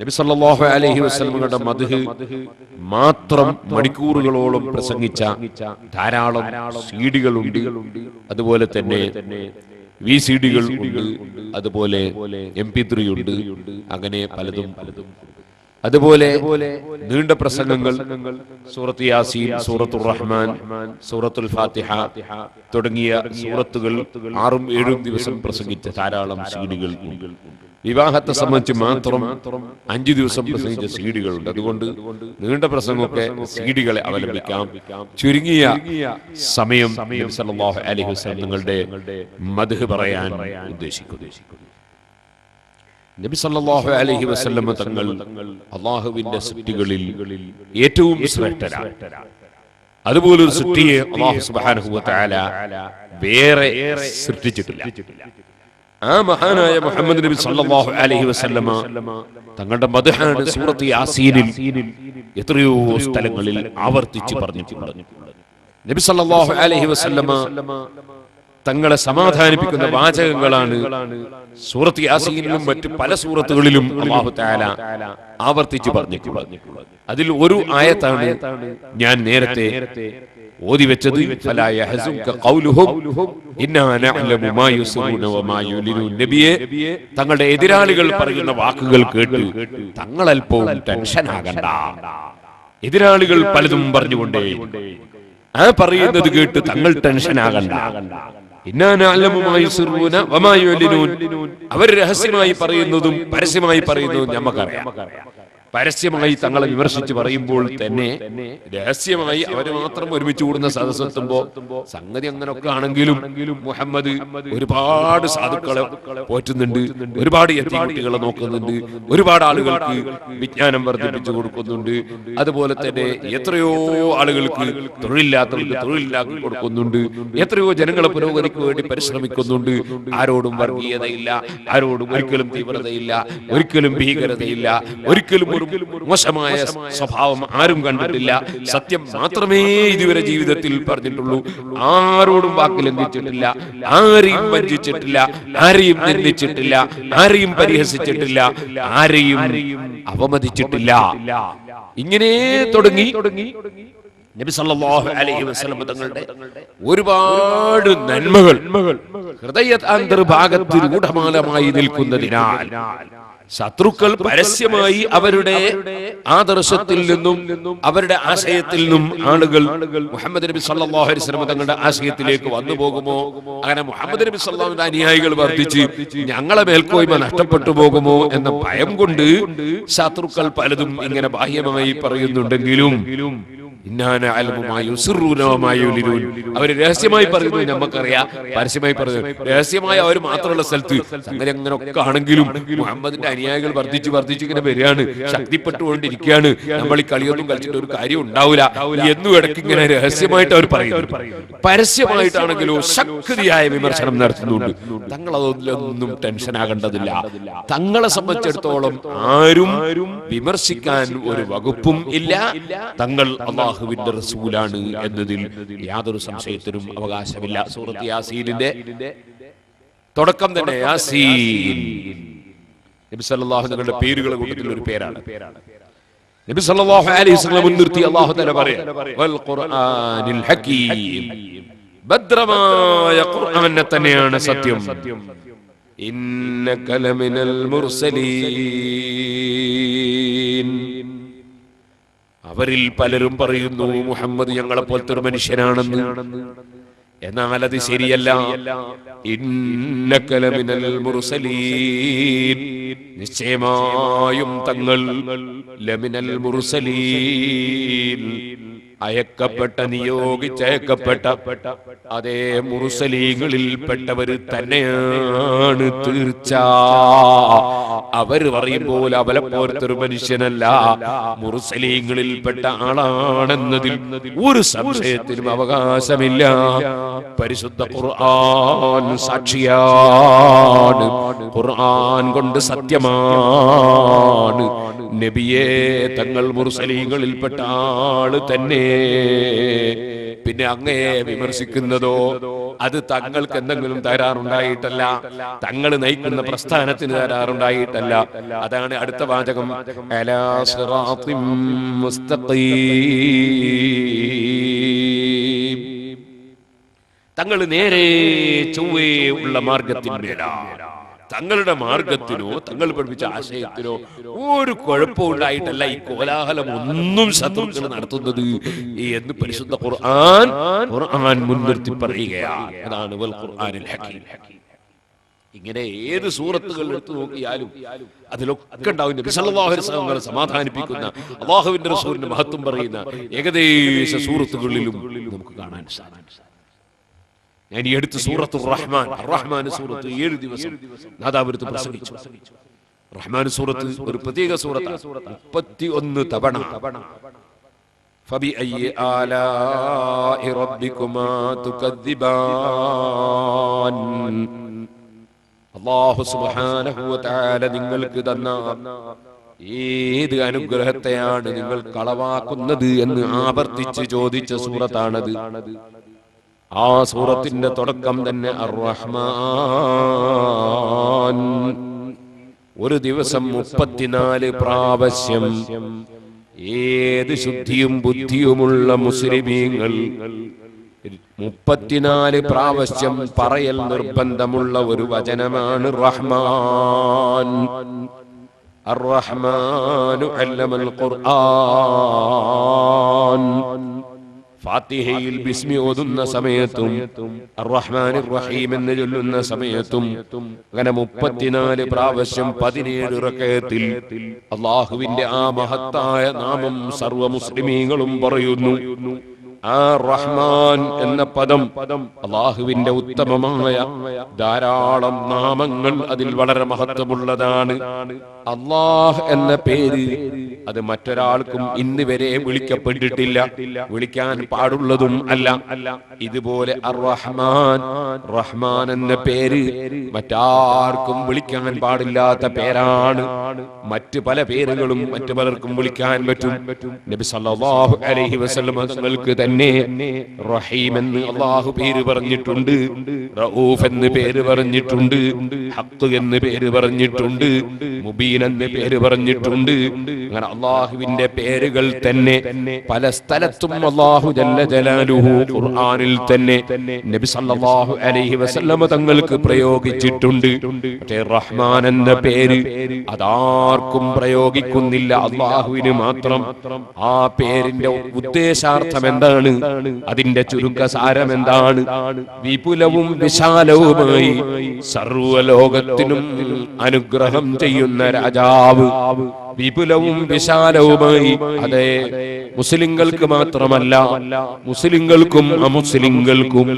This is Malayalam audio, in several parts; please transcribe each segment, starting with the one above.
നബി സല്ലല്ലാഹു അലൈഹി വസല്ലമയുടെ മദ്ഹ് മാത്രം മണിക്കൂറുകളോളം പ്രസംഗിച്ച ധാരാളം സീഡികളുണ്ട്. അതുപോലെ തന്നെ വി സി ഡികൾ ഉണ്ട്. അതുപോലെ എം പി ത്രീ ഉണ്ട്. അങ്ങനെ പലതും അതുപോലെ നീണ്ട പ്രസംഗങ്ങൾ സൂറത്ത് യാസീൻ സൂറത്തുർ റഹ്മാൻ സൂറത്തുൽ ഫാത്തിഹ തുടങ്ങിയ സൂറത്തുകൾ ആറും ഏഴും ദിവസം പ്രസംഗിച്ച ധാരാളം സീഡികൾ ഉണ്ട്. വിവാഹത്തെ സംബന്ധിച്ച് മാത്രം അഞ്ചു ദിവസം പ്രസംഗിച്ച സീഡികളുണ്ട്. അതുകൊണ്ട് നീണ്ട പ്രസംഗമൊക്കെ സീഡികളെ അവലംബിക്കാം. ചുരുങ്ങിയ സമയം അലൈഹി വസല്ലം നിങ്ങളുടെ മധു പറയാൻ ഉദ്ദേശിക്കുന്നു. നബി സല്ലല്ലാഹു അലൈഹി വസല്ലം തങ്ങൾ അള്ളാഹുവിന്റെ സൃഷ്ടികളിൽ ഏറ്റവും ശ്രേഷ്ഠരാണ്. അതുപോലെ ഒരു സൃഷ്ടിയെ അള്ളാഹു സുബ്ഹാനഹു വ തആല വേറെ സൃഷ്ടിച്ചിട്ടില്ല. ആ മഹാനായ മുഹമ്മദ് നബി സല്ലല്ലാഹു അലൈഹി വസല്ലമ തങ്ങളുടെ മദ്ഹാണ് സൂറത്ത് യാസീനിൽ എത്രയോ സ്ഥലങ്ങളിൽ ആവർത്തിച്ച് പറഞ്ഞിട്ടുണ്ട്. നബി സല്ലല്ലാഹു അലൈഹി വസല്ലമ തങ്ങളെ സമാധാനിപ്പിക്കുന്ന വാചകങ്ങളാണ് സൂറത്ത് യാസീനിലും മറ്റ് പല സൂറത്തുകളിലും അള്ളാഹു തആല ആവർത്തിച്ച് പറഞ്ഞിട്ടുള്ളത്. അതിൽ ഒരു ആയത്താണ് ഞാൻ നേരത്തെ ഓതി വെച്ചത് ഫലാ ക ഖൗലുഹും ഇന്നാ നഅലമു മാ യുസ്റൂന വമാ യുലിനൂൻ നബിയെ തങ്ങളുടെ എതിരാളികൾ പറയുന്ന വാക്കുകൾ കേട്ട് തങ്ങൾ അല്പവും ടെൻഷൻ ആകണ്ട എതിരാളികൾ പലതും പറഞ്ഞുകൊണ്ടേ ആ പറയുന്നത് കേട്ട് തങ്ങൾ ടെൻഷൻ ആകണ്ട ഇന്നാ നഅലമു മാ യുസ്റൂന വമാ യുലിനൂൻ. അവർ രഹസ്യമായി പറയുന്നതും പരസ്യമായി പറയുന്നതും നമുക്കറിയാം പരസ്യമായി തങ്ങളെ വിമർശിച്ച് പറയുമ്പോൾ തന്നെ രഹസ്യമായി അവർ മാത്രം ഒരുമിച്ച് കൂടുന്ന സദസ്സെത്തുമ്പോ സംഗതി അങ്ങനൊക്കെ ആണെങ്കിലും മുഹമ്മദ് ഒരുപാട് സാധുക്കളെ പോറ്റുന്നുണ്ട് ഒരുപാട് കുട്ടികളെ നോക്കുന്നുണ്ട് ഒരുപാട് ആളുകൾക്ക് വിജ്ഞാനം വർദ്ധിപ്പിച്ചു കൊടുക്കുന്നുണ്ട്. അതുപോലെ തന്നെ എത്രയോ ആളുകൾക്ക് തൊഴിലില്ലാത്തവർക്ക് തൊഴിലില്ലാക്കി കൊടുക്കുന്നുണ്ട്. എത്രയോ ജനങ്ങളെ പുരോഗതിക്ക് വേണ്ടി പരിശ്രമിക്കുന്നുണ്ട്. ആരോടും വർഗീയതയില്ല ആരോടും ഒരിക്കലും തീവ്രതയില്ല ഒരിക്കലും ഭീകരതയില്ല ഒരിക്കലും ഒരു മോശമായ സ്വഭാവം ആരും കണ്ടിട്ടില്ല. സത്യം മാത്രമേ ഇതുവരെ ജീവിതത്തിൽ പറഞ്ഞിട്ടുള്ളൂ. ആരോടും വാക്ക് ലംഘിച്ചിട്ടില്ല ആരെയും വഞ്ചിച്ചിട്ടില്ല. ആരെയും നിന്ദിച്ചിട്ടില്ല. ആരെയും പരിഹസിച്ചിട്ടില്ല. ആരെയും അവമതിച്ചിട്ടില്ല. ഇങ്ങനെ തുടങ്ങി നബി സല്ലല്ലാഹു അലൈഹി വസല്ലം തങ്ങളുടെ ഒരുപാട് നന്മകൾ ഹൃദയ അന്തർഭാഗത്തിൽ ഗൂഢമാലമായി നിൽക്കുന്നതിനാൽ ശത്രുക്കൾ പരസ്യമായി അവരുടെ ആദർശത്തിൽ നിന്നും അവരുടെ ആശയത്തിൽ നിന്നും ആളുകൾ മുഹമ്മദ് നബി സല്ലല്ലാഹു അലൈഹി വസല്ലം തങ്ങളുടെ ആശയത്തിലേക്ക് വന്നു പോകുമോ? അങ്ങനെ മുഹമ്മദ് നബി സല്ലല്ലാഹുവിന്റെ അനുയായികൾ വർദ്ധിച്ച് ഞങ്ങളെ മേൽക്കോയ്മ നഷ്ടപ്പെട്ടു പോകുമോ എന്ന ഭയം കൊണ്ട് ശത്രുക്കൾ പലതും ഇങ്ങനെ ബാഹ്യമായി പറയുന്നുണ്ടെങ്കിലും അവർ രഹസ്യമായി പറയുന്നത് നമുക്കറിയാം. പരസ്യമായി പറയുന്നത് രഹസ്യമായ അവർ മാത്രമുള്ള സ്ഥലത്ത് അങ്ങനെ അങ്ങനെ ഒക്കെ ആണെങ്കിലും മുഹമ്മദിന്റെ അനുയായികൾ വർദ്ധിച്ച് വർദ്ധിച്ച് ഇങ്ങനെ വരികയാണ്. ശക്തിപ്പെട്ടുകൊണ്ടിരിക്കുകയാണ്. നമ്മൾ ഈ കളിയൊന്നും കളിച്ചിട്ട് ഒരു കാര്യം ഉണ്ടാവില്ല. എന്നും ഇടയ്ക്ക് ഇങ്ങനെ രഹസ്യമായിട്ട് അവർ പറയുന്നു പരസ്യമായിട്ടാണെങ്കിലും ശക്തിയായ വിമർശനം നടത്തുന്നുണ്ട്. തങ്ങൾ അതൊന്നും ടെൻഷൻ ആകേണ്ടതില്ല. തങ്ങളെ സംബന്ധിച്ചിടത്തോളം ആരും വിമർശിക്കാൻ ഒരു വകുപ്പും ഇല്ല. തങ്ങൾ അള്ളാഹുവിന്റെ റസൂലാണ് എന്നതിൽ യാതൊരു സംശയത്തിനും അവകാശമില്ല. സൂറത്ത് യാസീനിന്റെ തുടക്കം തന്നെ യാസീൻ. നബി സല്ലല്ലാഹു തങ്ങളുടെ പേരുകളെ കൂട്ടത്തിൽ ഒരു പേരാണ്. നബി സല്ലല്ലാഹു അലൈഹി വസല്ലം മുൻനിർത്തി അല്ലാഹു തആല പറയാ വൽ ഖുർആനിൽ ഹകീം ഭദ്രമായ ഖുർആനെ തന്നെയാണ് സത്യം. ഇന്നക ലമിനൽ മുർസലീൻ. അവരിൽ പലരും പറയുന്നു മുഹമ്മദ് ഞങ്ങളെ പോലത്തെ ഒരു മനുഷ്യനാണെന്ന്. എന്നാൽ അത് ശരിയല്ല. മുർസലീൻ. നിശ്ചയമായും തങ്ങൾ ലമിനൽ മുർസലീൻ. അയക്കപ്പെട്ട നിയോഗിച്ചയക്കപ്പെട്ട അതേ മുറുസലീങ്ങളിൽ പെട്ടവര് തന്നെയാണ് തീർച്ച. അവർ പറയുമ്പോൾ അവലെ പോലത്തൊരു മനുഷ്യനല്ല. മുറുസലീങ്ങളിൽ പെട്ട ആളാണെന്നതിൽ ഒരു സംശയത്തിനും അവകാശമില്ല. പരിശുദ്ധ ഖുർആൻ സാക്ഷിയാണ്. ഖുർആൻ കൊണ്ട് സത്യമാണ്. നബിയെ തങ്ങൾ മുർസലീങ്ങളിൽപ്പെട്ട ആൾ തന്നെ. പിന്നെ അങ്ങയെ വിമർശിക്കുന്നതോ അത് തങ്ങൾക്ക് എന്തെങ്കിലും തരാറുണ്ടായിട്ടല്ല തങ്ങൾ നയിക്കുന്ന പ്രസ്ഥാനത്തിന് തരാറുണ്ടായിട്ടല്ല അതാണ് അടുത്ത വാചകം. തങ്ങൾ നേരെ ചൊവ്വേ ഉള്ള മാർഗത്തിന്മേലാണ് തങ്ങളുടെ മാർഗത്തിനോ തങ്ങൾ പഠിപ്പിച്ച ആശയത്തിനോ ഒരു കുഴപ്പം ഉണ്ടായിട്ടല്ല ഈ കോലാഹലം ഒന്നും ശത്രുക്കൾ നടത്തുന്നത് എന്ന് പരിശുദ്ധ ഖുർആൻ ഖുർആൻ മുൻനിർത്തി പറയുകയാണ്. അതാണ് ഖുർആനിൽ ഹക്കീം ഇങ്ങനെ ഏത് സൂറത്തുകൾ എടുത്തു നോക്കിയാലും അതിലൊക്കെ ഉണ്ടാവും. നബി സല്ലല്ലാഹു അലൈഹി വസല്ലം സമാധാനിപ്പിക്കുന്ന അള്ളാഹുവിന്റെ റസൂലിന്റെ മഹത്വം പറയുന്ന ഏകദേശ സൂറത്തുകളിലും നമുക്ക് കാണാൻ സാധിക്കും. ഞാൻ ഈ അടുത്ത് സൂറത്തു റഹ്മാൻ. റഹ്മാൻ സൂറത്ത് ഏഴ് ദിവസം. നാദാപുരത്ത് പ്രസംഗിച്ചു. റഹ്മാൻ സൂറത്ത് ഒരു പ്രത്യേക സൂറത്ത് മുപ്പത്തി ഒന്ന് തവണ നിങ്ങൾക്ക് തന്ന ഏത് അനുഗ്രഹത്തെയാണ് നിങ്ങൾ കളവാക്കുന്നത് എന്ന് ആവർത്തിച്ച് ചോദിച്ച സൂറത്താണത്. ആ സൂറത്തിന്റെ തുടക്കം തന്നെ ഒരു ദിവസം മുപ്പത്തിനാല് പ്രാവശ്യം ഏത് ശുദ്ധിയും ബുദ്ധിയുമുള്ള മുസ്ലിമീങ്ങൾ മുപ്പത്തിനാല് പ്രാവശ്യം പറയൽ നിർബന്ധമുള്ള ഒരു വചനമാണ് റഹ്മാൻ. അല്ലമൽ ഖുർആൻ. ഫാത്തിഹയിൽ ബിസ്മി ഓതുന്ന സമയത്തും റഹ്മാൻ റഹീം എന്ന് ചൊല്ലുന്ന സമയത്തും അങ്ങനെ മുപ്പത്തിനാല് പ്രാവശ്യം പതിനേഴ് റക്കയത്തിൽ അള്ളാഹുവിന്റെ ആ മഹത്തായ നാമം സർവ മുസ്ലിമീങ്ങളും പറയുന്നു. ആ റഹ്മാൻ എന്ന പദം അള്ളാഹുവിന്റെ ഉത്തമമായ ധാരാളം നാമങ്ങൾ അതിൽ വളരെ മഹത്വമുള്ളതാണ്. അള്ളാഹ് എന്ന പേര് അത് മറ്റൊരാൾക്കും ഇന്ന് വരെ വിളിക്കപ്പെട്ടിട്ടില്ല. വിളിക്കാൻ പാടുള്ളതും അല്ല. ഇതുപോലെ റഹ്മാൻ റഹ്മാൻ എന്ന പേര് മറ്റാർക്കും വിളിക്കാൻ പാടില്ലാത്ത പേരാണ്. മറ്റ് പല പേരുകളും മറ്റു പലർക്കും വിളിക്കാൻ പറ്റും. നബി സല്ലല്ലാഹു അലൈഹി വസല്ലം തങ്ങൾക്ക് തന്നെ റഹീം എന്ന് അള്ളാഹു പേര് പറഞ്ഞിട്ടുണ്ട്. റഊഫ് എന്ന് പേര് പറഞ്ഞിട്ടുണ്ട്. ഹഖ് എന്ന് പേര് പറഞ്ഞിട്ടുണ്ട്. മുബീൻ എന്ന് പേര് പറഞ്ഞിട്ടുണ്ട്. അങ്ങനെ അള്ളാഹുവിന്റെ പേരുകൾ തന്നെ പല സ്ഥലത്തും അള്ളാഹു ജല്ല ജലാലുഹു ഖുർആനിൽ തന്നെ നബി സല്ലല്ലാഹു അലൈഹി വസല്ലമ തങ്ങൾക്ക് പ്രയോഗിച്ചിട്ടുണ്ട്. റഹ്മാൻ എന്ന പേര് അതാർക്കും പ്രയോഗിക്കുന്നില്ല. അള്ളാഹുവിന് മാത്രം ആ പേരിന്റെ ഉദ്ദേശാർത്ഥം എന്താണ്? അതിന്റെ ചുരുക്ക സാരം എന്താണ്? വിപുലവും വിശാലവുമായി സർവലോകത്തിനും അനുഗ്രഹം ചെയ്യുന്ന രാജാവ് വിപുലവും വിശാലവുമായി അതെ മുസ്ലിങ്ങൾക്ക് മാത്രമല്ല മുസ്ലിങ്ങൾക്കും അമുസ്ലിങ്ങൾക്കും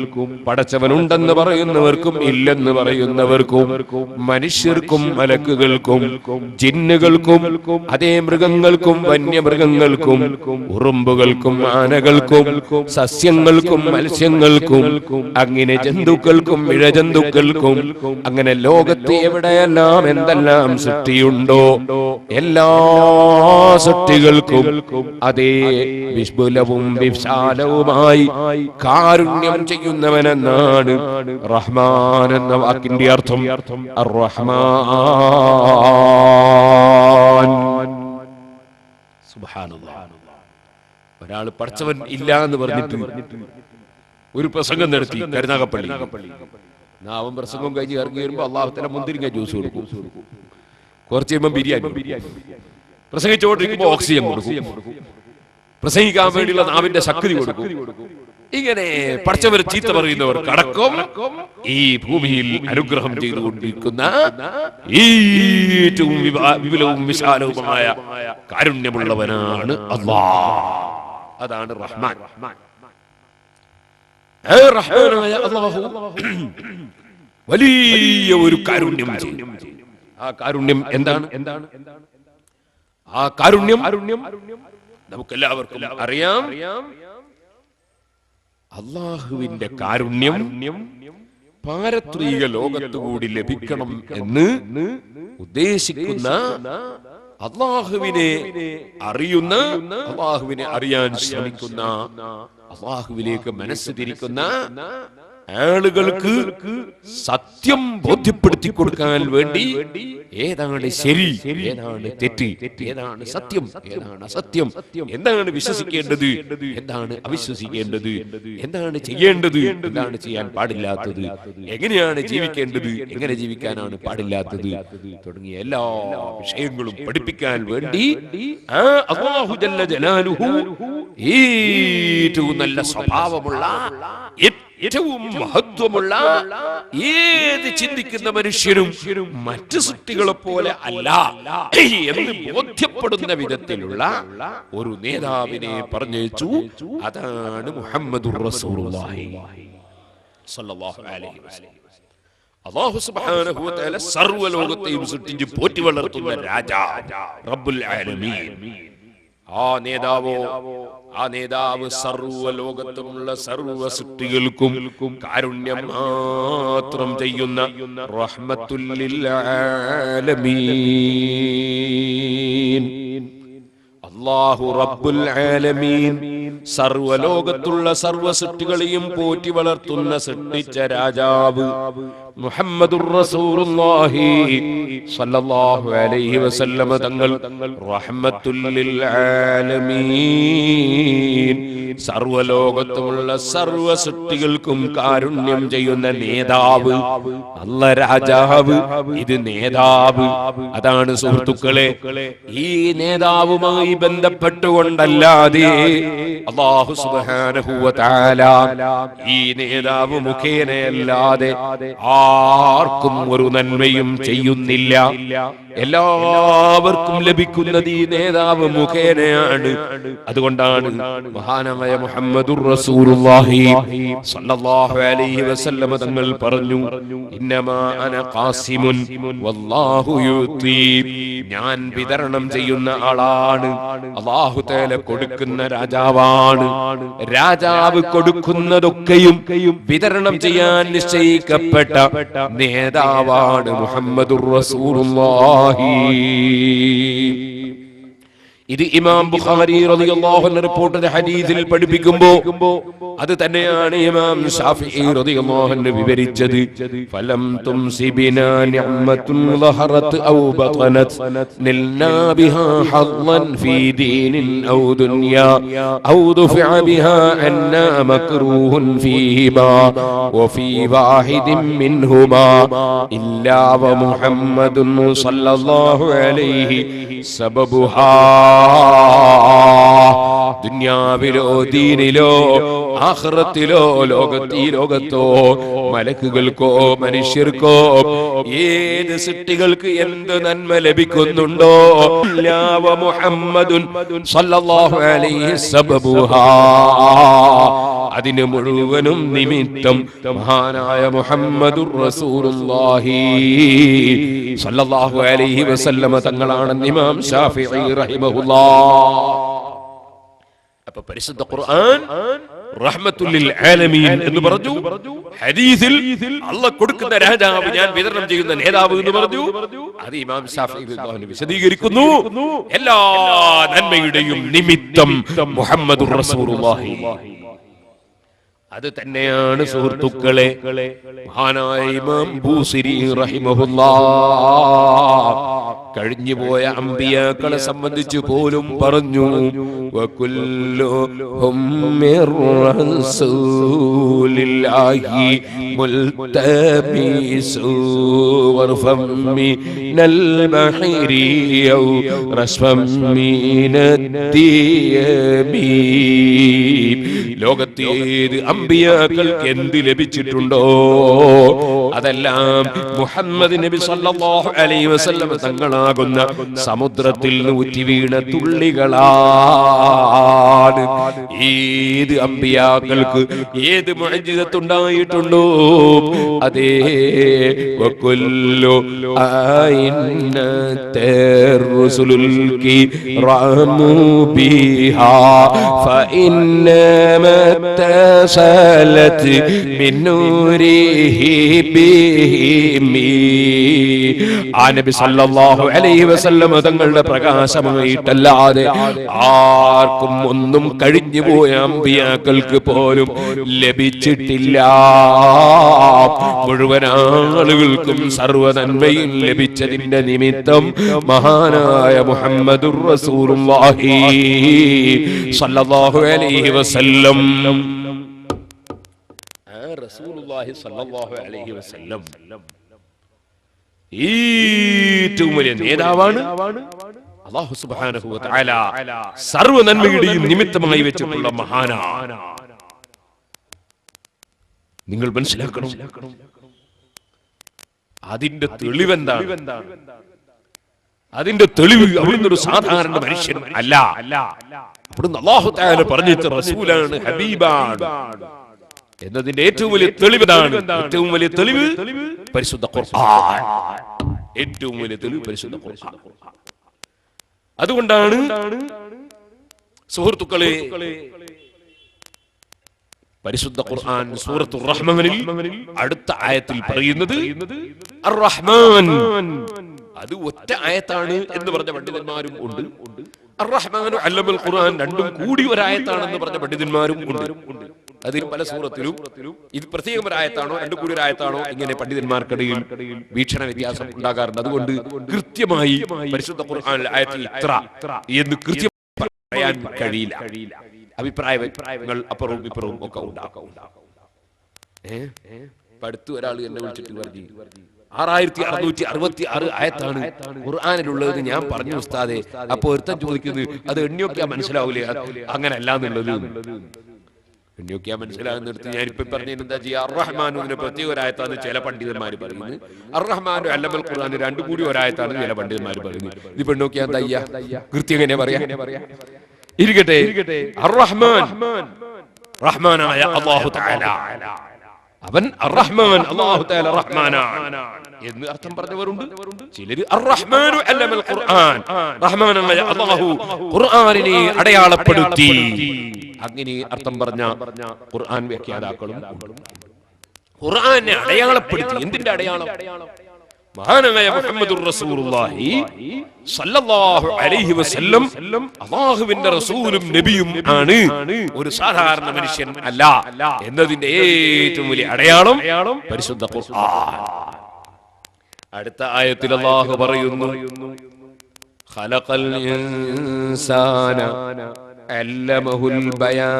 പടച്ചവനുണ്ടെന്ന് പറയുന്നവർക്കും ഇല്ലെന്ന് പറയുന്നവർക്കും മനുഷ്യർക്കും മലക്കുകൾക്കും ജിന്നുകൾക്കും അതേ മൃഗങ്ങൾക്കും വന്യമൃഗങ്ങൾക്കും ഉറുമ്പുകൾക്കും ആനകൾക്കും സസ്യങ്ങൾക്കും മത്സ്യങ്ങൾക്കും അങ്ങനെ ജന്തുക്കൾക്കും ഇഴജന്തുക്കൾക്കും അങ്ങനെ ലോകത്ത് എവിടെയെല്ലാം എന്തെല്ലാം സൃഷ്ടിയുണ്ടോ എല്ലാ സൃഷ്ടികൾക്കും അതേ വിപുലവും വിശാലവുമായി കാരുണ്യം ചെയ്യുന്നവനെന്നാണ് റഹ്മാൻ എന്ന വാക്കിന്റെ അർത്ഥം. റഹ്മാൻ ഒരാൾ പഠിച്ചവൻ ഇല്ല എന്ന് പറഞ്ഞിട്ട് ഒരു പ്രസംഗം നടത്തി കരുനാഗപ്പള്ളി നാവും പ്രസംഗം കഴിഞ്ഞ് ഇറങ്ങി വരുമ്പോ അള്ളാഹുത്തല മുന്തിരിങ്ങ ജ്യൂസ് കൊടുക്കും. കുറച്ച് കഴിയുമ്പോൾ ബിരിയാണി പ്രസംഗിച്ചുകൊണ്ടിരിക്കുമ്പോൾ ഓക്സിജൻ കൊടുക്കും. പ്രസംഗിക്കാൻ വേണ്ടിയുള്ള നാവിന്റെ ശക്തി കൊടുക്കും. ഇങ്ങനെ പഠിച്ചവർ ചീത്ത പറയുന്നവർ കടക്കും. ഈ ഭൂമിയിൽ അനുഗ്രഹം ചെയ്തുകൊണ്ടിരിക്കുന്ന ഏറ്റവും വിപുലവും വിശാലവുമായ കാരുണ്യമുള്ളവനാണ് അള്ളാ അതാണ് റഹ്മാൻ. റഹ്മാനായ വലിയ ഒരു കാരുണ്യം ചെയ്യും ആ കാരുണ്യം എന്താണ്? എന്താണ് ആ കാരുണ്യം നമുക്കെല്ലാവർക്കും അറിയാം. അള്ളാഹുവിന്റെ കാരുണ്യം പാരത്രിക ലോകത്തുകൂടി ലഭിക്കണം എന്ന് ഉദ്ദേശിക്കുന്ന അള്ളാഹുവിനെ അറിയുന്ന അള്ളാഹുവിനെ അറിയാൻ ശ്രമിക്കുന്ന അള്ളാഹുവിലേക്ക് മനസ്സ് തിരിക്കുന്ന ആളുകൾക്ക് സത്യം ബോധ്യപ്പെടുത്തി കൊടുക്കാൻ വേണ്ടി ഏതാണ് ശരി ഏതാണ് തെറ്റ് ഏതാണ് സത്യം ഏതാണ് അസത്യം എന്താണ് വിശ്വസിക്കേണ്ടത് എന്താണ് അവിശ്വസിക്കേണ്ടത് എന്താണ് ചെയ്യേണ്ടത് എന്താണ് ചെയ്യാൻ പാടില്ലാത്തത് എങ്ങനെയാണ് ജീവിക്കേണ്ടത് എങ്ങനെ ജീവിക്കാനാണ് പാടില്ലാത്തത് തുടങ്ങിയ എല്ലാ വിഷയങ്ങളും പഠിപ്പിക്കാൻ വേണ്ടി ഏറ്റവും നല്ല സ്വഭാവമുള്ള മഹത്വമുള്ള ഏത് ചിന്തിക്കുന്ന മനുഷ്യരും മറ്റു സൃഷ്ടികളെ പോലെ അല്ല. എന്ന് ബോധ്യപ്പെടുന്ന വിധത്തിലുള്ള ഒരു നേതാവിനെ പറഞ്ഞയച്ചു. അതാണ് മുഹമ്മദ് സുബ്ഹാനഹു വ സർവലോകത്തെയും സൃഷ്ടിച്ച് പോറ്റി വളർത്തുന്ന രാജാ. റബ്ബുൽ ആ നേതാവോ? ആ നേതാവ് സർവ ലോകത്തുമുള്ള സർവ സൃഷ്ടികൾക്കും കാരുണ്യം മാത്രം ചെയ്യുന്ന അള്ളാഹു റബ്ബുൽ ആലമീൻ സർവലോകത്തുള്ള സർവ സൃഷ്ടികളെയും പോറ്റി വളർത്തുന്ന സൃഷ്ടിച്ച രാജാവ് മുഹമ്മദുർ റസൂലുള്ളാഹി സ്വല്ലല്ലാഹു അലൈഹി വസല്ലമ തങ്ങൾ റഹ്മത്തുൽ ലിൽ ആലമീൻ. സർവലോകത്തുമുള്ള സർവ സൃഷ്ടികൾക്കും കാരുണ്യം ചെയ്യുന്ന നേതാവ് അല്ല രാജാവ് ഇത് നേതാവ്. അതാണ് സുഹൃത്തുക്കളെ ഈ നേതാവുമായി ബന്ധപ്പെട്ടുകൊണ്ടല്ലാതെ അള്ളാഹു സുബ്ഹാനഹു വ തആല ഈ നേതാവ് മുഖേനയല്ലാതെ ആർക്കും ഒരു നന്മയും ചെയ്യുന്നില്ല. എല്ലാവർക്കും ലഭിക്കുന്നത് ഈ നേതാവ് മുഖേനയാണ്. അതുകൊണ്ടാണ് മഹാനമായ മുഹമ്മദുർ റസൂലുള്ളാഹി സ്വല്ലല്ലാഹു അലൈഹി വസല്ലമ തങ്ങൾ പറഞ്ഞു ഇന്നമാ അന ഖാസിമുൻ വല്ലാഹു യുതി. ഞാൻ വിതരണം ചെയ്യുന്ന ആളാണ്. അല്ലാഹു തആല കൊടുക്കുന്ന രാജാവാണ്. രാജാവ് കൊടുക്കുന്നതൊക്കെയും വിതരണം ചെയ്യാൻ നിശ്ചയിക്കപ്പെട്ട നേതാവാണ് മുഹമ്മദുർ റസൂലുള്ളാഹി. ഇത് ഇമാം ബുഖാരി റളിയല്ലാഹു അൻഹു റിപ്പോർട്ട് ഹദീസിൽ പഠിപ്പിക്കുമ്പോൾ അത് തന്നെയാണ് ഇമാം ഷാഫിഈ റളിയല്ലാഹു അൻഹു വിവരിച്ചത്. ഫലം തുംസിബിന നിഅമത്തുൻ ളഹറത് ഔ ബതനത് നിൽനാ ബിഹാ ഹദ്ദൻ ഫീ ദീനിൻ ഔ ദുനിയാ ഔ ദുഫിഅ ബിഹാ അന്നാ മക്റൂഹുൻ ഫീഹിമാ വഫീ വാഹിദിൻ മിൻഹുമാ ഇല്ലാ മുഹമ്മദുൻ സ്വല്ലല്ലാഹു അലൈഹി സബബുഹാ ദുന്യാവിലോ ദീനിലോ ആഹ്റത്തിലോ ലോകത്ത് ഈ ലോകത്തോ മലക്കുകൾക്കോ മനുഷ്യർക്കോ ഏത് സൃഷ്ടികൾക്ക് എന്ത് നന്മ ലഭിക്കുന്നുണ്ടോ? മുഹമ്മദുൻ അതിന് മുഴുവനും നിമിത്തം മഹാനായ മുഹമ്മദുർ റസൂലുള്ളാഹി സ്വല്ലല്ലാഹു അലൈഹി വസല്ലമ തങ്ങളാണെന്ന് ഇമാം ഷാഫിഈ റഹിമഹുല്ലാഹ് അപ്പൊ പരിശുദ്ധ ഖുർആൻ റഹ്മത്തുല്ലിൽ ആലമീൻ എന്ന് പറഞ്ഞു. ഹദീസിൽ അള്ളാഹ് കൊടുക്കുന്ന രാജാവ് ഞാൻ വിതരണം ചെയ്യുന്ന നേതാവ് എന്ന് പറഞ്ഞു. അത് ഇമാം ഷാഫി വിശദീകരിക്കുന്നു. എല്ലാ നന്മയുടെയും നിമിത്തം മുഹമ്മദ് റസൂലുള്ളാഹി. അത് തന്നെയാണ് സുഹൃത്തുക്കളെ മഹാനായ ഇമാം ബൂസിരി റഹിമഹുല്ലാ. കഴിഞ്ഞുപോയ അമ്പിയാക്കളെ സംബന്ധിച്ച് പോലും പറഞ്ഞു ലോകത്തേത് മിർ അമ്പിയാക്കൾക്ക് എന്ത് ലഭിച്ചിട്ടുണ്ടോ? അതെല്ലാം മുഹമ്മദ് നബി സല്ലല്ലാഹു അലൈഹി വസല്ലം തങ്ങളാകുന്ന സമുദ്രത്തിൽ നിന്ന് ഉറ്റി വീണ തുള്ളികളാണ് ഏത് അമ്പിയാക്കൾക്ക് ഏത് മുഅ്ജിസത്തുണ്ടായിട്ടുണ്ടോ അതേ വകുല്ലു ആയിന്നത്തെ റുസുലുൽ കിറാമു ബിഹാ فإنما اتصلت من نوره തങ്ങളുടെ പ്രകാശമായിട്ടല്ലാതെ ആർക്കും ഒന്നും കഴിഞ്ഞു പോയ അമ്പിയാക്കൾക്ക് പോലും ലഭിച്ചിട്ടില്ല. മുഴുവൻ ആളുകൾക്കും സർവനന്മയും ലഭിച്ചതിന്റെ നിമിത്തം മഹാനായ മുഹമ്മദ് റസൂലുള്ളാഹി സല്ലല്ലാഹു അലൈഹി വസല്ലം റസൂലുള്ളാഹി സല്ലല്ലാഹു അലൈഹി വസല്ലം ഏറ്റവും വലിയ നേതാവാണ് അല്ലാഹു സുബ്ഹാനഹു വ തആല സർവ നന്മയുടെയും നിമിത്തമായി വെച്ചിട്ടുള്ള മഹാനാണ് നിങ്ങൾ മനസ്സിലാക്കണം. അതിന്റെ തെളിവെന്താണ്? അതിന്റെ തെളിവ് അവിടുന്ന് ഒരു സാധാരണ മനുഷ്യൻ അല്ല. അവിടുന്ന് അള്ളാഹു താല പറഞ്ഞിട്ട് റസൂലാണ് ഹബീബാണ്. എന്നതിന്റെ ഏറ്റവും വലിയ തെളിവിതാണ് ഏറ്റവും വലിയ തെളിവ് പരിശുദ്ധ ഖുർആൻ. ഏറ്റവും വലിയ തെളിവ് പരിശുദ്ധ ഖുർആൻ. അതുകൊണ്ടാണ് സുഹൃത്തുക്കളെ പരിശുദ്ധ ഖുർആൻ സൂറത്തു റഹ്മാനിൽ അടുത്ത ആയത്തിൽ പറയുന്നത് അർ റഹ്മാൻ അത് ഒറ്റ ആയത്താണ് എന്ന് പറഞ്ഞ പണ്ഡിതന്മാരും ഉണ്ട്. അർ റഹ്മാനു അല്ലമൽ ഖുർആൻ രണ്ടും കൂടി ഒരായത്താണെന്ന് പറഞ്ഞ പണ്ഡിതന്മാരും ഉണ്ട്. അതിൽ പല സൂറത്തിലും ഇത് പ്രത്യേകം ഒരായത്താണോ രണ്ടു കൂടി ഒരായത്താണോ ഇങ്ങനെ പണ്ഡിതന്മാർക്കിടയിൽ വീക്ഷണ വ്യത്യാസം ഉണ്ടാകാറുണ്ട്. അതുകൊണ്ട് കൃത്യമായി പരിശുദ്ധ ഖുർആൻ ആയത്തിൽ ഇത്ര എന്ന് കൃത്യം പറയാൻ കഴിയില്ല. അഭിപ്രായ അഭിപ്രായങ്ങൾ അപ്പുറവും ഇപ്പുറവും ഒക്കെ ഉണ്ടാക്കും. ഏഹ് അടുത്ത് ഒരാൾ എന്നെ വിളിച്ചിട്ട് പറഞ്ഞു ആറായിരത്തി അറുന്നൂറ്റി അറുപത്തി ആറ് ആയത്താണ് ഖുർആാനിലുള്ളത് ഞാൻ പറഞ്ഞു ഉസ്താദെ. അപ്പൊ ഒരുത്തൻ ചോദിക്കുന്നത് അത് എണ്ണിയൊക്കെയാ മനസ്സിലാവൂലേ? അങ്ങനല്ല എന്നുള്ളത് എണ്ണിയൊക്കെയാ മനസ്സിലാകുന്നിടത്ത് ഞാൻ ഇപ്പൊ പറഞ്ഞു എന്താ ചെയ്യാ? അറഹ്മാനുവിന് പ്രത്യേക ഒരായത്താന്ന് ചില പണ്ഡിതന്മാർ പറയുന്നത് അറഹ്മാനു അല്ലമൽ ഖുർആൻ രണ്ടു കൂടി ഒരായത്താണ് ചില പണ്ഡിതന്മാർ പറയുന്നത് ഇത് പെണ്ണോക്കിയാ എന്താ അയ്യാ കൃത്യം എങ്ങനെ പറയാ. ഇരിക്കട്ടെ. അറഹ്മാൻ റഹ്മാനായ അള്ളാഹു തആല. അവൻ അറഹ്മാൻ അള്ളാഹു തആല റഹ്മാനാണ്. എന്ന് അർത്ഥം പറഞ്ഞവരുണ്ട്? ചിലര് അറഹ്മാനു അല്ലമൽ ഖുർആൻ. റഹ്മാനായ അല്ലാഹു ഖുർആനിനെ അടയാളപ്പെടുത്തി. അങ്ങനെ അർത്ഥം പറഞ്ഞ ഖുർആൻ വ്യാഖ്യാതാക്കളും ഖുർആനെ അടയാളപ്പെടുത്തി. എന്തിന്റെ അടയാളം? മഹാനായ മുഹമ്മദുർ റസൂലുള്ളാഹി സല്ലല്ലാഹു അലൈഹി വസല്ലം അല്ലാഹുവിന്റെ റസൂലും നബിയും ആണ്. ഒരു സാധാരണ മനുഷ്യൻ അല്ല എന്നതിന്റെ ഏറ്റവും വലിയ അടയാളം പരിശുദ്ധ ഖുർആൻ. അടുത്ത ആയത്തിൽ അല്ലാഹു പറയുന്നു ഖലഖൽ ഇൻസാന അല്ലമഹുൽ ബയാൻ.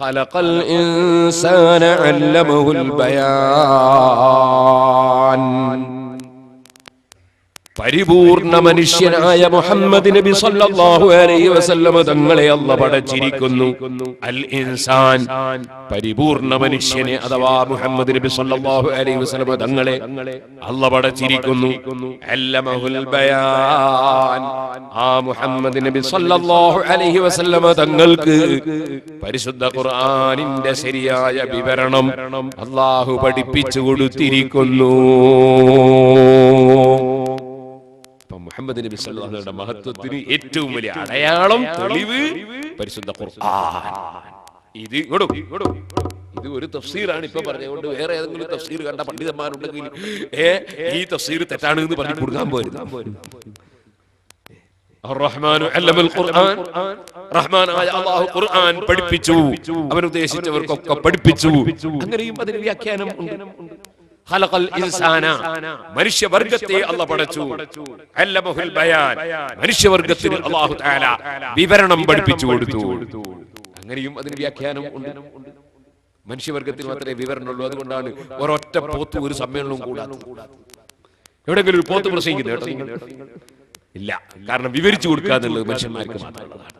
خلق الإنسان علمه البيان. പരിപൂർണ മനുഷ്യനായ മുഹമ്മദ് നബി സല്ലല്ലാഹു അലൈഹി വസല്ലമ തങ്ങളെ അല്ല പടച്ചിരിക്കുന്നു അൽ ഇൻസാൻ. പരിപൂർണ മനുഷ്യനെ അഥവാ മുഹമ്മദ് നബി സല്ലല്ലാഹു അലൈഹി വസല്ലമ തങ്ങളെ അല്ല പടച്ചിരിക്കുന്നു അല്ലമഹുൽ ബയാൻ. ആ മുഹമ്മദ് നബി സല്ലല്ലാഹു അലൈഹി വസല്ലമ തങ്ങൾക്ക് പരിശുദ്ധ ഖുർആനിന്റെ ശരിയായ വിവരണം അല്ലാഹു പഠിപ്പിച്ചു കൊടുത്തിരിക്കുന്നു. മുഹമ്മദ് നബി സല്ലല്ലാഹുവിന്റെ മഹത്വത്തിന് ഏറ്റവും വലിയ അടയാളം തെളിവ് പരിശുദ്ധ ഖുർആൻ. ഇത് ഇങ്ങോട്ടും ഇങ്ങോട്ടും ഇത് ഒരു തഫ്സീറാണ് ഇപ്പൊ പറഞ്ഞുകൊണ്ട്. വേറെ ഏതെങ്കിലും തഫ്സീർ കണ്ട പണ്ഡിതന്മാരുണ്ടെങ്കിൽ ഏ ഈ തഫ്സീർ തെറ്റാണ് എന്ന് പറഞ്ഞു കൊടുക്കാൻ പോരുത്. ഖുർആൻ. പഠിപ്പിച്ചു. അവൻ ഉദ്ദേശിച്ചവർക്കൊക്കെ പഠിപ്പിച്ചു. അങ്ങനെയും അതിന് വ്യാഖ്യാനം ഉണ്ട്. മനുഷ്യവർഗത്തെ അല്ല ബയാൻ. മനുഷ്യവർഗത്തിന് തആല വിവരണം പഠിപ്പിച്ചു കൊടുത്തു. അങ്ങനെയും അതിന് വ്യാഖ്യാനം ഉണ്ട്. മനുഷ്യവർഗത്തിൽ മാത്രമേ വിവരണമുള്ളൂ. അതുകൊണ്ടാണ് ഒരൊറ്റ പോത്ത് ഒരു സമ്മേളനവും കൂടാതെ എവിടെങ്കിലും ഒരു പോത്ത് പ്രസംഗിക്കുന്നു ഇല്ല. കാരണം വിവരിച്ചു കൊടുക്കുക എന്നുള്ളത് മനുഷ്യന്മാർക്ക് മാത്രമുള്ളതാണ്.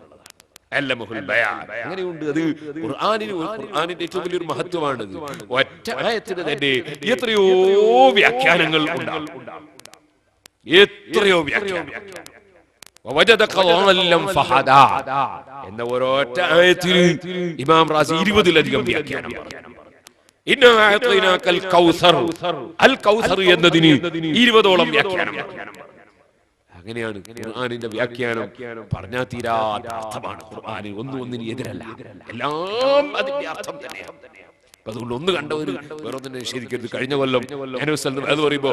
അങ്ങനെയുണ്ട് അത്? ഖുർആനിന് ഖുർആനിന്റെ ഏറ്റവും വലിയൊരു മഹത്വമാണ് ഒറ്റ ആയത്തിന് തന്നെ എത്രയോ വ്യാഖ്യാനങ്ങൾ ഉണ്ടാകും. എത്രയോ വ്യാഖ്യാനം. എന്ന ഒരൊറ്റ ആയത്തിൽ ഇമാം റാസി ഇരുപതിലധികം വ്യാഖ്യാനം പറഞ്ഞു. അൽ കൗസർ എന്നതിന് ഇരുപതോളം വ്യാഖ്യാനം. അങ്ങനെയാണ് ഖുർആാനിന്റെ വ്യാഖ്യാനം പറഞ്ഞാൽ തീരാത്ത അർത്ഥമാണ് ഖുർആന് ഒന്നും ഒന്നിന് എതിരല്ല. എല്ലാം അതിന്റെ അർത്ഥം തന്നെയാണ്. അതുകൊണ്ട് ഒന്ന് കണ്ടവര് വേറെ വേറൊന്നിനെ നിഷേധിക്കരുത്. കഴിഞ്ഞ കൊല്ലം അത് പറയുമ്പോ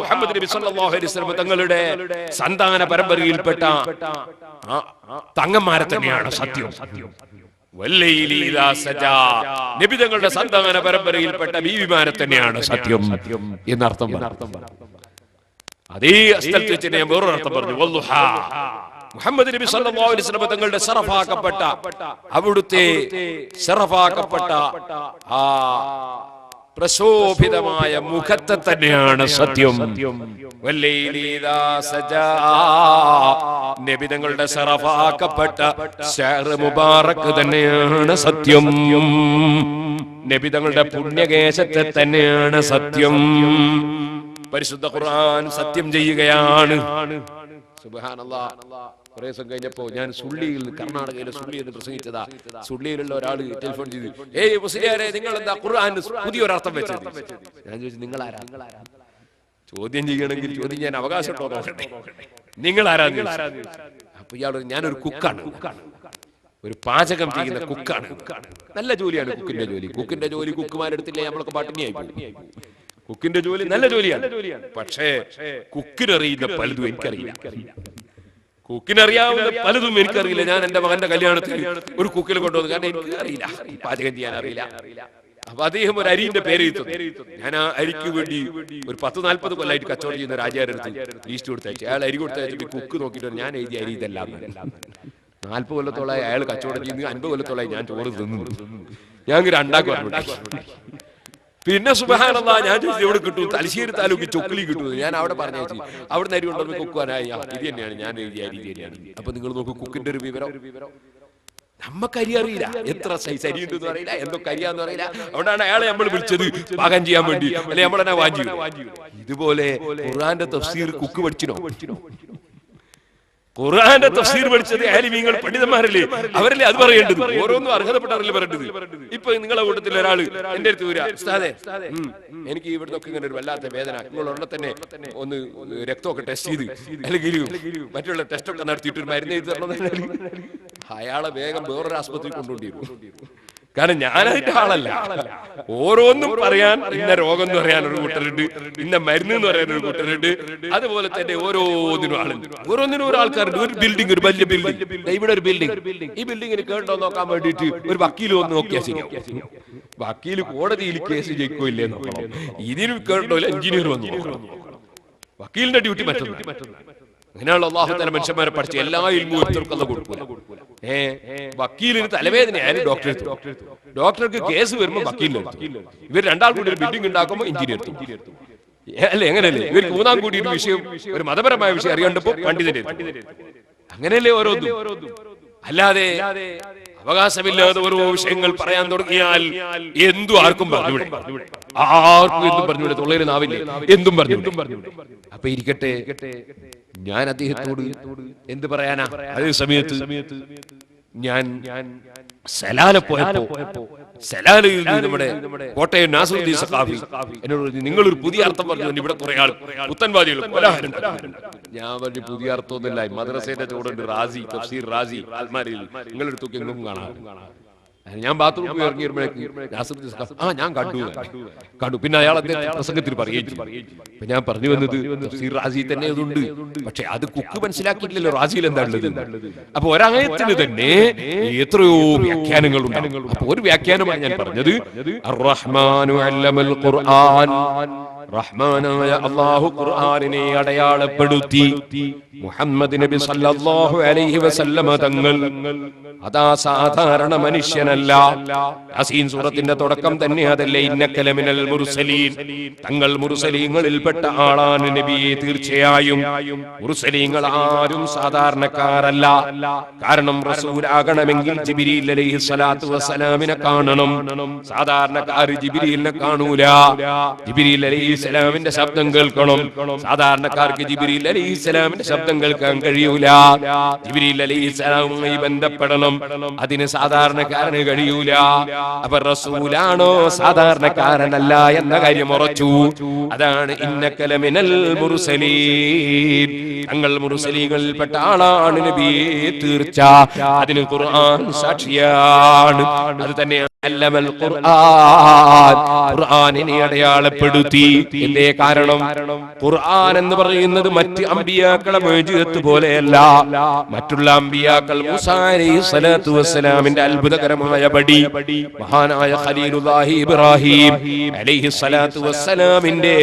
മുഹമ്മദ് നബി സല്ലല്ലാഹു അലൈഹി വസല്ലം തങ്ങളുടെ സന്താന പരമ്പരയിൽപ്പെട്ട തങ്ങന്മാരെ തന്നെയാണ് സത്യം. വല്ലൈലി ഇദാ നബി തങ്ങളുടെ സന്താന പരമ്പരയിൽപ്പെട്ട ബീവിമാരെ തന്നെയാണ് സത്യം എന്നർത്ഥം. അതേ സ്ഥലത്ത് വെച്ച് ഞാൻ വേറൊരു പറഞ്ഞു. മുഹമ്മദ് നബി സല്ലല്ലാഹു അലൈഹി വസല്ലം തങ്ങളുടെ ശറഫാക്കപ്പെട്ട അവിടുത്തെ ശറഫാക്കപ്പെട്ട ആ പ്രശോഭിതമായ മുഖത്തെ തന്നെയാണ് സത്യം. നബിതങ്ങളുടെ തങ്ങളുടെ ഷഹർ മുബാറക്ക് തന്നെയാണ് സത്യം. നബിതങ്ങളുടെ പുണ്യകേശത്തെ തന്നെയാണ് സത്യം. പരിശുദ്ധ ഖുർആൻ സത്യം ചെയ്യുകയാണ്. സുബ്ഹാനല്ലാ. കുറേ ദിവസം കഴിഞ്ഞപ്പോൾ ഞാൻ സുള്ളിയിൽ കർണാടകയിലെ സുള്ളിയിൽ നിന്ന് പ്രസംഗിച്ചതാ. സുള്ളിയിലുള്ള ഒരാൾ ടെലിഫോൺ ചെയ്തു. ഏയ് മുസ്ലിയാരെ നിങ്ങൾ എന്താ ഖുർആൻ പുതിയൊരർത്ഥം വെച്ചത്? ഞാൻ ചോദിച്ചു നിങ്ങൾ ആരാ ചോദ്യം ചെയ്യണമെങ്കിൽ ചോദ്യം ഞാൻ അവകാശം നോക്കട്ടെ. നിങ്ങൾ ആരാ. അപ്പൊ ഇയാൾ ഞാനൊരു കുക്കാണ്. ഒരു പാചകം ചെയ്യുന്ന കുക്കാണ്. നല്ല ജോലിയാണ് കുക്കിന്റെ ജോലി. കുക്കിന്റെ ജോലി കുക്കുമാരെടുത്തില്ലേ നമ്മളൊക്കെ പട്ടിണിയായി കുക്കിന്റെ ജോലി നല്ല ജോലിയാണ്. പക്ഷേ കുക്കിനറിയുന്ന പലതും എനിക്കറിയില്ല. കുക്കിനറിയാവുന്ന പലതും എനിക്കറിയില്ല. ഞാൻ എന്റെ മകന്റെ കല്യാണത്തിൽ ഒരു കുക്കിൽ കൊണ്ടുവന്നു. കാരണം എനിക്ക് അറിയില്ല പാചകം ചെയ്യാൻ അറിയില്ല. അപ്പൊ അദ്ദേഹം ഒരു അരിന്റെ പേര് ഞാൻ ആ അരിക്ക് വേണ്ടി ഒരു പത്ത് നാല്പത് കൊല്ലമായിട്ട് കച്ചവടം ചെയ്യുന്ന രാജാരെടുത്ത് ലീസ്റ്റ് കൊടുത്തയച്ചു അയാൾ അരി കൊടുത്തയച്ചു കുക്ക് നോക്കിയിട്ട് ഞാൻ എഴുതിയ അരി ഇതെല്ലാം നാല്പത് കൊല്ലത്തോളായി അയാൾ കച്ചവടം ചെയ്യുന്നു. അൻപത് കൊല്ലത്തോളായി ഞാൻ ചോറ് തിന്നു ഞാൻ രണ്ടാക്കി പിന്നെ സുബഹാനല്ലാ ഞാൻ ചോദിച്ചു എവിടെ കിട്ടും? തലശ്ശേരി താലൂക്ക് ചൊക്കിലി കിട്ടും ഞാൻ അവിടെ പറഞ്ഞു ചേച്ചി അവിടെ അരി കൊണ്ടുവന്ന് കുക്കുവാനായി. ഇത് തന്നെയാണ് ഞാൻ എഴുതിയ അരി തന്നെയാണ്. അപ്പൊ നിങ്ങൾ നോക്കൂ കുക്കിന്റെ ഒരു വിവരം. നമ്മക്ക് അരി അറിയില്ല. എത്ര സൈസ് അരി ഉണ്ടെന്ന് അറിയില്ല. എന്തൊക്കെ അരിയാന്ന് അറിയില്ല. അതുകൊണ്ടാണ് അയാളെ നമ്മൾ വിളിച്ചത് പാകം ചെയ്യാൻ വേണ്ടി. അല്ലെ നമ്മളെന്നെ വാഞ്ചി ഇതുപോലെ ഖുർആന്റെ തഫ്സീർ കുക്ക് പഠിച്ചിനോ? ഖുർആന്റെ തഫ്സീർ പഠിച്ചത് ആലിമീങ്ങൾ പണ്ഡിതന്മാരല്ലേ? അവരല്ലേ അത് പറയേണ്ടത്? ഓരോന്നും അർഹതപ്പെട്ടവരല്ലേ പറയേണ്ടത്? ഇപ്പൊ നിങ്ങളെ കൂട്ടത്തിൽ ഒരാൾ എന്റെ അടുത്ത് വരിക ഉസ്താദേ എനിക്ക് ഒക്കെ ഇങ്ങനെ ഒരു വല്ലാത്ത വേദന. നിങ്ങൾ ഉടനെ തന്നെ ഒന്ന് രക്തമൊക്കെ ടെസ്റ്റ് ചെയ്ത് അല്ലെങ്കിൽ മറ്റുള്ള ടെസ്റ്റ് ഒക്കെ നടത്തിയിട്ട് ഒരു മരുന്ന് എഴുതി തരണം അയാളെ വേഗം വേറൊരു ആസ്പത്രി കൊണ്ടുകൊണ്ടിരുന്നു കാരണം ഞാനതിന്റെ ആളല്ല. ഓരോന്നും പറയാൻ ഇന്ന രോഗം എന്ന് പറയാൻ ഒരു കൂട്ടരുണ്ട് ഇന്ന മരുന്ന് എന്ന് പറയാൻ ഒരു കൂട്ടരുണ്ട്. അതുപോലെ തന്നെ ഓരോന്നിനും ആളുണ്ട്. ഓരോന്നിനും ഒരു ആൾക്കാരുണ്ട്. ഒരു ബിൽഡിംഗ് ഒരു വലിയ ബിൽഡിംഗ് ഇവിടെ ഒരു ബിൽഡിംഗ് ഈ ബിൽഡിങ്ങിന് കേട്ടോ നോക്കാൻ വേണ്ടിട്ട് ഒരു വക്കീൽ വന്ന് നോക്കിയാൽ ശരിയാവും. വക്കീൽ കോടതിയിൽ കേസ് ജയിക്കില്ലേ നോക്കണം. ഇതിനും കേട്ടോ എഞ്ചിനീയർ വന്നു വക്കീലിന്റെ ഡ്യൂട്ടി മറ്റൊന്ന് അങ്ങനെയുള്ള അള്ളാഹു തന്നെ മനുഷ്യന്മാരെ പഠിച്ച് എല്ലാ ഇൽമും കൊടുക്കൂല വക്കീലിന് തലവേദനയായാലും ഡോക്ടർ ഡോക്ടർക്ക് കേസ് വരുമ്പോൾ വക്കീലിന് ഇവർ രണ്ടാൾ കൂടി ഒരു ബിൽഡിംഗ് ഉണ്ടാക്കുമ്പോൾ എഞ്ചിനീയർ അല്ലേ എങ്ങനെയല്ലേ? ഇവർക്ക് മൂന്നാം കൂടി ഒരു വിഷയം ഒരു മതപരമായ വിഷയം അറിയണ്ടപ്പോ പണ്ഡിതന്റെ അങ്ങനെയല്ലേ ഓരോന്നും? അല്ലാതെ അവകാശമില്ലാതെ ഓരോ വിഷയങ്ങൾ പറയാൻ തുടങ്ങിയാൽ എന്തു ആർക്കും പറഞ്ഞൂടെ ആർക്കും എന്തും പറഞ്ഞൂടെ തൊള്ളേര് നാവില്ലേ? എന്തും പറഞ്ഞു അപ്പൊ ഇരിക്കട്ടെ ഞാൻ അദ്ദേഹത്തോട് എന്ത് പറയാനാ? അതേ സമയത്ത് ഞാൻ സലാല പോയപ്പോ സലാലയിൽ നമ്മുടെ കോട്ടയം നാസറുദ്ദീൻ സഖാഫി എന്നോട് ഒരു പുതിയ അർത്ഥം പറഞ്ഞു ഇവിടെ കുറെ ആൾ പുത്തൻവാദികൾ കൊലാഹരം ഉണ്ടാക്കുന്നുണ്ട്." ഞാൻ പറഞ്ഞു പുതിയ അർത്ഥമൊന്നുമില്ല. മദ്രസയുടെ ചൂടുണ്ട് റാസി തഫ്സീർ റാസി അൽമാരിൽ നിങ്ങളെടുത്തൊക്കെ എങ്ങും കാണാം ഞാൻ ബാത്റൂമിൽ പോയി വരുമ്പോഴേക്ക് ആ ഞാൻ കണ്ടു കണ്ടു പിന്നെ അയാൾ അദ്ദേഹത്തെ പ്രസംഗത്തിൽ പറയുകയും ഞാൻ പറഞ്ഞു വന്നത് റാസി തന്നെ അതുണ്ട് പക്ഷെ അത് കുക്ക് മനസ്സിലാക്കിയിട്ടില്ലല്ലോ റാസിയിൽ എന്താ ഉള്ളത്. അപ്പൊ ഒരായത്തിന് തന്നെ എത്രയോ വ്യാഖ്യാനങ്ങൾ ഉണ്ട് അപ്പൊ ഒരു വ്യാഖ്യാനമാണ് ഞാൻ പറഞ്ഞത് അർറഹ്മാനു അല്ലമൽ ഖുർആൻ. റഹ്മാനായ അള്ളാഹു ഖുർആനിനെ അടയാളപ്പെടുത്തി. മുഹമ്മദ് നബി സല്ലല്ലാഹു അലൈഹി വസല്ലമ തങ്ങൾ അതാ സാധാരണ മനുഷ്യനല്ല. അസീൻ സൂറത്തിന്റെ തുടക്കം തന്നെ അതല്ലേ? ഇന്നക്കലമിനൽ മുർസലീൻ. തങ്ങൾ മുർസലീങ്ങളിൽപ്പെട്ട ആളാണ് നബിയെ തീർച്ചയായും. മുർസലീങ്ങൾ ആരും സാധാരണക്കാരല്ല. കാരണം റസൂലാകണമെങ്കിൽ ജിബ്രീൽ അലൈഹി സ്വലാത്തു വസ്സലാമിനെ കാണണം. സാധാരണക്കാർ ജിബിരിലിനെ കാണൂല. ജിബ്രീൽ അലൈഹി ഇസ്ലാമിന്റെ ശബ്ദം കേൾക്കണം. സാധാരണക്കാർക്ക് ജിബിരിൽ അലൈഹിസ്സലാമിന്റെ ശബ്ദം കേൾക്കാൻ കഴിയൂല. ജിബിരിൽ അലൈഹിസ്സലാമുമായി ബന്ധപ്പെടണം. അതിന് സാധാരണക്കാരന് കഴിയൂല. അപ്പൊ റസൂലാണോ സാധാരണക്കാരനല്ല എന്ന കാര്യം ഉറച്ചു. അതാണ് ഇന്നക്കലമിനൽ മുർസലീൻ. തങ്ങൾ മുറുസലീകളിൽപ്പെട്ട ആളാണ് നബിയെ തീർച്ച. അതിന് ഖുർആൻ സാക്ഷിയാണ്. അത് തന്നെ അല്ലമൽ ഖുർആൻ ഖുർആനിനെ അടയാളപ്പെടുത്തി. എന്തേ കാരണം? ഖുർആൻ എന്ന് പറയുന്നത് മറ്റ് അമ്പിയാക്കളെ മേജിയത്ത് പോലെയല്ല. മറ്റുള്ള അമ്പിയാക്കൾ സലാത്തു വസ്സലാമിന്റെ അത്ഭുതകരമായ പടി. മഹാനായ ഖലീലുല്ലാഹി ഇബ്രാഹിം അലൈഹി സലാത്തു വസ്സലാമിന്റെ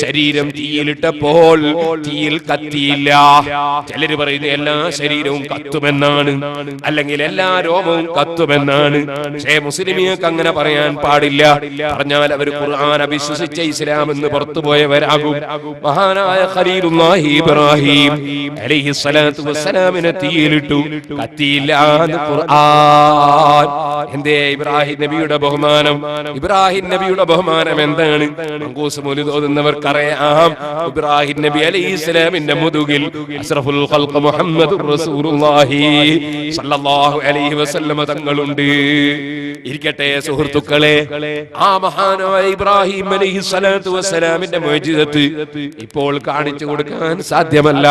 ശരീരം തീയിലിട്ടപ്പോൾ തീയിൽ കത്തിയില്ല. ചിലര് പറയുന്നത് എല്ലാ ശരീരവും കത്തുമെന്നാണ്. അല്ലെങ്കിൽ എല്ലാ രോമവും കത്തുമെന്നാണ്. പക്ഷേ മുസ്ലിമിയർക്ക് അങ്ങനെ പറയാൻ പാടില്ല. പറഞ്ഞാൽ അവർ ഖുർആൻ അവിശ്വസിച്ച ഇസ്ലാം എന്ന് പുറത്തുപോയവരാകും മഹാനായ ഖലീലുല്ലാഹി ഇബ്രാഹിം അലൈഹി സ്വലാത്തു വസ്സലാമിനെ തീയിലിട്ടു. കത്തിയില്ല എന്ന് ഖുർആൻ. എന്തേ ഇബ്രാഹിം നബിയുടെ ബഹുമാനം? ഇബ്രാഹിം നബിയുടെ ബഹുമാനം എന്താണ്? മങ്കൂസ് മൊലി തോന്നുന്നവർക്കറിയാം. ഇബ്രാഹിം നബി അലൈഹി ഇസ്ലാമിന്റെ മുതുകിൽ അഷ്റഫുൽ ഖൽഖ് മുഹമ്മദുർ റസൂലുള്ളാഹി സല്ലല്ലാഹു അലൈഹി വസല്ലമ തങ്ങളുണ്ട്. ഇരിക്കട്ടെ സുഹൃത്തുക്കളെ. ആ മഹാനായ ഇബ്രാഹിം അലൈഹി സ്വലാത്തു വസ്സലാമിന്റെ മോചിതത്ത് ഇപ്പോൾ കാണിച്ചു കൊടുക്കാൻ സാധ്യമല്ല.